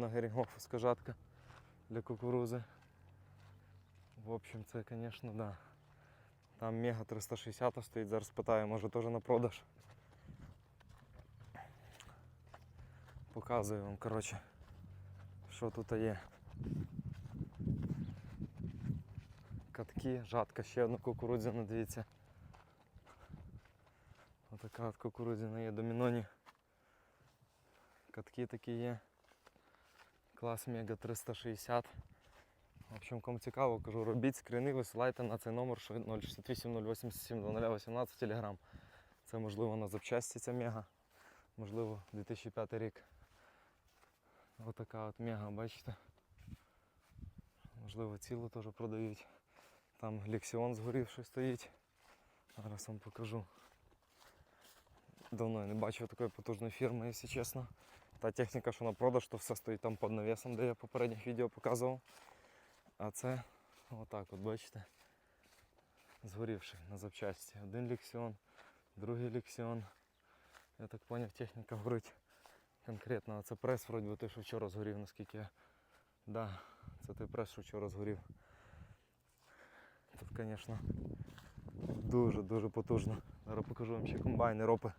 На Герінгофовська жатка для кукурузи. В общем, це, звісно, да. Там мега 360 стоїть, зараз питаю, може теж на продаж. Показую вам, коротше, що тут є. Катки, жатка, ще одна кукурудзяна, дивіться. Отака от кукурудзяна є доміноні. Катки такі є. Клас Мега 360. В общем, кому цікаво, кажу, робіть скріни, висилайте на цей номер що 068 087 0018 телеграм. Це можливо на запчасті ця мега. Можливо, 2005 рік. Отака от мега, бачите? Можливо, цілу теж продають. Там лексіон згорівший стоїть. Зараз вам покажу. Давно я не бачив такої потужної фірми, якщо чесно. Та техніка, що на продаж, то все стоїть там під навісом, де я в попередніх відео показував. А це отак, от бачите, згорівший на запчасті. Один лексіон, другий лексіон. Я так зрозумів, техніка горить конкретно. А це прес, вроді би, той, що вчора згорів, наскільки я. Да, це той прес, що вчора згорів. Тут, звісно, дуже-дуже потужно. Зараз покажу вам ще комбайни ропи.